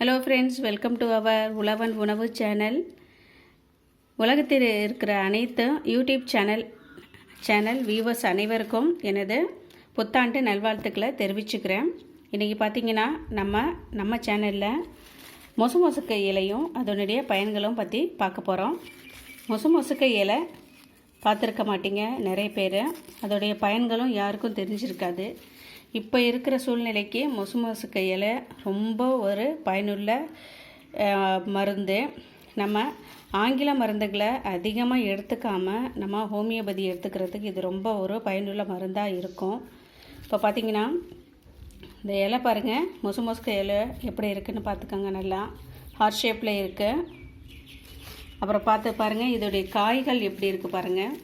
Hello friends welcome to our Uzhavan Unavu channel உலகத்தில் இருக்கிற அனைத்து யூடியூப் சேனல் சேனல் வியூவர்ஸ் அனைவருக்கும் எனது புத்தாண்டு நல்வாழ்த்துக்களை தெரிவிச்சுக்கிறேன். இன்றைக்கி பார்த்தீங்கன்னா நம்ம நம்ம சேனலில் மொசு மொசுக்க இலையும் அதனுடைய பயன்களும் பற்றி பார்க்க போகிறோம் மொசு மொசுக்க இலை பார்த்துருக்க மாட்டீங்க நிறைய பேர். அதோடைய பயன்களும் யாருக்கும் தெரிஞ்சிருக்காது. இப்போ இருக்கிற சூழ்நிலைக்கு மொசு மொசுக்க இலை ரொம்ப ஒரு பயனுள்ள மருந்து. நம்ம ஆங்கில மருந்துகளை அதிகமாக எடுத்துக்காமல் நம்ம ஹோமியோபதி எடுத்துக்கிறதுக்கு இது ரொம்ப ஒரு பயனுள்ள மருந்தாக இருக்கும். இப்போ பார்த்தீங்கன்னா இந்த இலை பாருங்கள் மொசு மொசுக்க இலை எப்படி இருக்குதுன்னு பார்த்துக்கோங்க நல்லா. ஹார்ட் ஷேப்பில் இருக்குது அப்புறம் பார்த்து பாருங்கள் இதோடைய காய்கள் எப்படி இருக்குது பாருங்கள்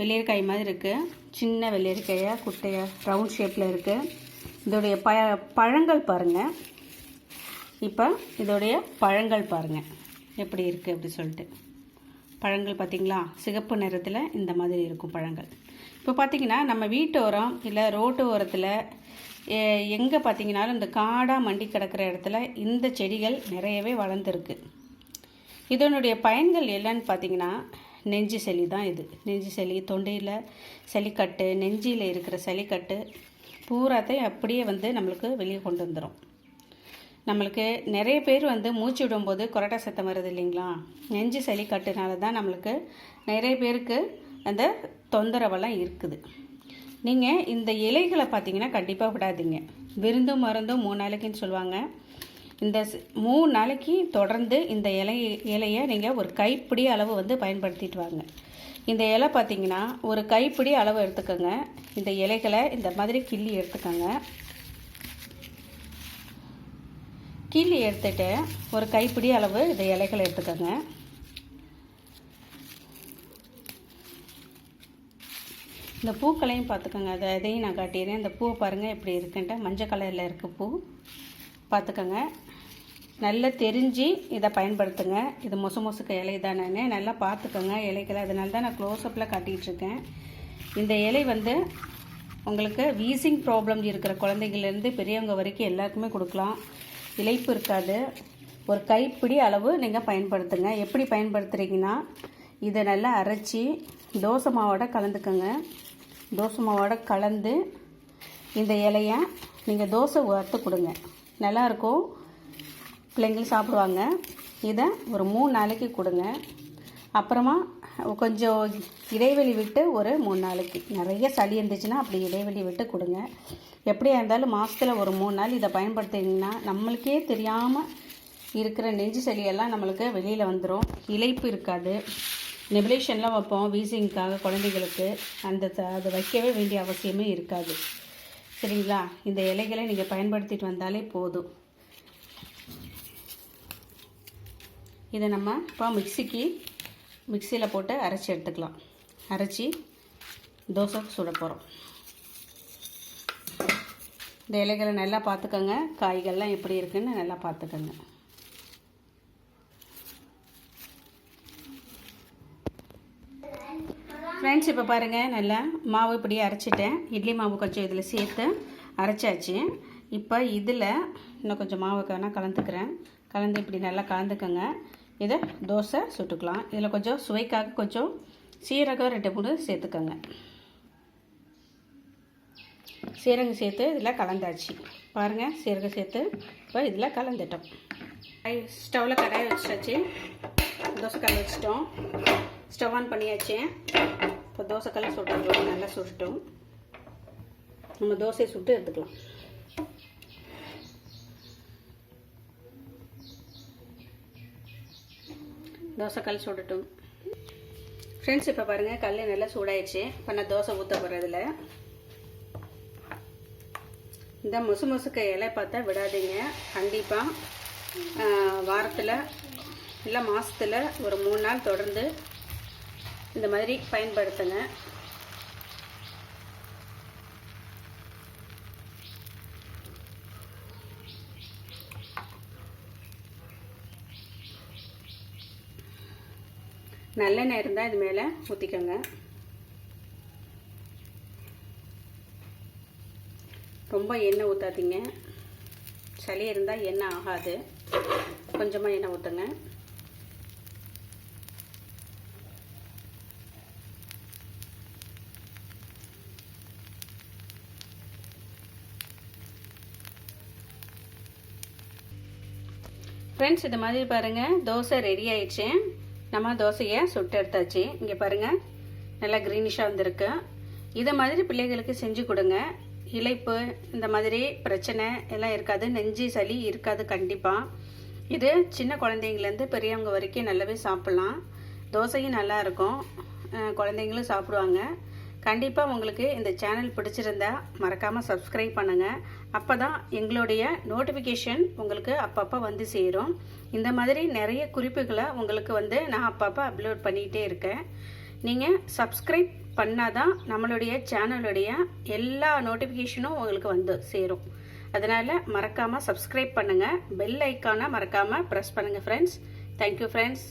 வெள்ளரிக்காய் மாதிரி இருக்குது சின்ன வெள்ளரிக்காயாக குட்டையாக ரவுண்ட் ஷேப்பில் இருக்குது இதோடைய ப பழங்கள் பாருங்கள் இப்போ இதோடைய பழங்கள் பாருங்கள் எப்படி இருக்குது அப்படி சொல்லிட்டு. பழங்கள் பார்த்தீங்களா சிகப்பு நிறத்தில் இந்த மாதிரி இருக்கும் பழங்கள். இப்போ பார்த்திங்கன்னா நம்ம வீட்டோரம் இல்லை ரோட்டு ஓரத்தில் எங்கே பார்த்திங்கனாலும் இந்த காடாக மண்டி கிடக்கிற இடத்துல இந்த செடிகள் நிறையவே வளர்ந்துருக்கு. இதனுடைய பயன்கள் என்னன்னு பார்த்தீங்கன்னா நெஞ்சு சளி தான் இது. நெஞ்சு சளி தொண்டையில் சளிக்கட்டு நெஞ்சியில் இருக்கிற சளிக்கட்டு பூராத்தையும் அப்படியே வந்து நம்மளுக்கு வெளியே கொண்டு வந்துடும் நம்மளுக்கு நிறைய பேர் வந்து மூச்சு விடும்போது கொரட்டா சத்தம் வருது இல்லைங்களா? நெஞ்சு சளி கட்டுனால தான் நம்மளுக்கு நிறைய பேருக்கு அந்த தொந்தரவெல்லாம் இருக்குது. நீங்கள் இந்த இலைகளை பார்த்தீங்கன்னா கண்டிப்பாக விடாதீங்க. விருந்தும் மருந்தும் மூணு நாளைக்குன்னு சொல்லுவாங்க. இந்த ஸ்- மூணு நாளைக்கு தொடர்ந்து இந்த இலை இலையை நீங்கள் ஒரு கைப்பிடி அளவு வந்து பயன்படுத்திட்டு வாங்க. இந்த இலை பார்த்தீங்கன்னா ஒரு கைப்பிடி அளவு எடுத்துக்கோங்க. இந்த இலைகளை இந்த மாதிரி கிள்ளி எடுத்துக்கோங்க. கிள்ளி எடுத்துட்டு ஒரு கைப்பிடி அளவு இந்த இலைகளை எடுத்துக்கோங்க. இந்த பூக்களையும் பார்த்துக்கோங்க அதை இதையும் நான் காட்டிடுறேன். இந்த பூவை பாருங்கள் எப்படி இருக்குன்ட்டு. மஞ்சள் கலரில் இருக்குது பூ. பார்த்துக்கோங்க நல்லா தெரிஞ்சு இதை பயன்படுத்துங்க. இது மொசு மொசுக்க இலை தானே நல்லா பார்த்துக்கோங்க இலைகளை. அதனால தான் நான் க்ளோஸ்அப்பில் காட்டிகிட்ருக்கேன். இந்த இலை வந்து உங்களுக்கு வீசிங் ப்ராப்ளம் இருக்கிற குழந்தைங்கள்லேருந்து பெரியவங்க வரைக்கும் எல்லாருக்குமே கொடுக்கலாம். இழைப்பு இருக்காது. ஒரு கைப்பிடி அளவு நீங்கள் பயன்படுத்துங்க. எப்படி பயன்படுத்துகிறீங்கன்னா இதை நல்லா அரைச்சி தோசை மாவோட கலந்துக்கோங்க. தோசை மாவோட கலந்து இந்த இலையை நீங்கள் தோசை வறுத்து கொடுங்க. நல்லாயிருக்கும் பிள்ளைங்கள் சாப்பிடுவாங்க. இதை ஒரு மூணு நாளைக்கு கொடுங்க. அப்புறமா கொஞ்சம் இடைவெளி விட்டு ஒரு மூணு நாளைக்கு. நிறைய சளி இருந்துச்சுன்னா அப்படி இடைவெளி விட்டு கொடுங்க. எப்படியா இருந்தாலும் மாதத்தில் ஒரு மூணு நாள் இதை பயன்படுத்திங்கன்னா நம்மளுக்கே தெரியாமல் இருக்கிற நெஞ்சு சளியெல்லாம் நம்மளுக்கு வெளியில் வந்துடும் இழைப்பு இருக்காது. நெபுலேஷன்லாம் வைப்போம் வீசிங்க்காக குழந்தைகளுக்கு. அந்த த- வைக்கவே வேண்டிய அவசியமே இருக்காது. சரிங்களா? இந்த இலைகளை நீங்கள் பயன்படுத்திட்டு வந்தாலே போதும். இதை நம்ம இப்போ மிக்சிக்கு மிக்சியில் போட்டு அரைச்சி எடுத்துக்கலாம். அரைச்சி தோசை சுட போகிறோம் இந்த இலைகளை நல்லா பார்த்துக்கோங்க. காய்கள்லாம் எப்படி இருக்குன்னு நல்லா பார்த்துக்கோங்க. ஃப்ரெண்ட்ஸ் இப்போ பாருங்கள் நல்லா மாவு இப்படி அரைச்சிட்டேன். இட்லி மாவு கொஞ்சம் இதில் சேர்த்து அரைச்சாச்சு. இப்போ இதில் இன்னும் கொஞ்சம் மாவு வேணால் கலந்துக்கிறேன். கலந்து இப்படி நல்லா கலந்துக்கோங்க. இதை தோசை சுட்டுக்கலாம். இதில் கொஞ்சம் சுவைக்காக கொஞ்சம் சீரகம் ரெண்டு மூணு சேர்த்துக்கோங்க. சீரகம் சேர்த்து இதில் கலந்தாச்சு. பாருங்கள் சீரகம் சேர்த்து இப்போ இதில் கலந்துட்டோம். ஸ்டவ்வில் கடாயை வச்சாச்சு தோசைக்கல் வச்சிட்டோம். ஸ்டவ் ஆன் பண்ணியாச்சு. இப்போ தோசைக்கல் சுட்டுறோம் நல்லா சுட்டுட்டோம் நம்ம தோசையை சுட்டு எடுத்துக்கலாம். தோசைக்கல் சுடட்டும். ஃப்ரெண்ட்ஸ் இப்போ பாருங்கள் கல் நல்லா சூடாயிடுச்சு. இப்போ நான் தோசை ஊற்ற போகிறதில்ல இந்த முசு முசுக்க இலை பார்த்தா விடாதீங்க. கண்டிப்பாக வாரத்தில் இல்லை மாதத்தில் ஒரு மூணு நாள் தொடர்ந்து இந்த மாதிரி பயன்படுத்துங்க. நல்லெண்ணெய் இருந்தால் இது மேலே ஊற்றிக்கோங்க ரொம்ப எண்ணெய் ஊற்றாதீங்க சளி இருந்தால் எண்ணெய் ஆகாது. கொஞ்சமாக எண்ணெய் ஊற்றுங்க ஃப்ரெண்ட்ஸ் இது மாதிரி பாருங்கள் தோசை ரெடி ஆயிடுச்சு. நம்ம தோசையை சுட்டு எடுத்தாச்சு. இங்கே பாருங்கள் நல்லா க்ரீனிஷாக வந்திருக்கு. இதை மாதிரி பிள்ளைகளுக்கு செஞ்சு கொடுங்க. இழைப்பு இந்த மாதிரி பிரச்சனை எல்லாம் இருக்காது. நெஞ்சு சளி இருக்காது கண்டிப்பாக இது சின்ன குழந்தைங்கலேருந்து பெரியவங்க வரைக்கும் நல்லாவே சாப்பிட்லாம். தோசையும் நல்லாயிருக்கும் குழந்தைங்களும் சாப்பிடுவாங்க. கண்டிப்பாக உங்களுக்கு இந்த சேனல் பிடிச்சிருந்தா மறக்காமல் சப்ஸ்கிரைப் பண்ணுங்கள் அப்போ தான் எங்களுடைய நோட்டிஃபிகேஷன் உங்களுக்கு அப்பப்போ வந்து சேரும். இந்த மாதிரி நிறைய குறிப்புகளை உங்களுக்கு வந்து நான் அப்பப்போ அப்லோட் பண்ணிகிட்டே இருக்கேன். நீங்கள் சப்ஸ்கிரைப் பண்ணாதான் நம்மளுடைய சேனலுடைய எல்லா நோட்டிஃபிகேஷனும் உங்களுக்கு வந்து சேரும். அதனால் மறக்காமல் சப்ஸ்கிரைப் பண்ணுங்கள் பெல் ஐக்கானை மறக்காமல் ப்ரெஸ் பண்ணுங்கள் ஃப்ரெண்ட்ஸ் தேங்க்யூ ஃப்ரெண்ட்ஸ்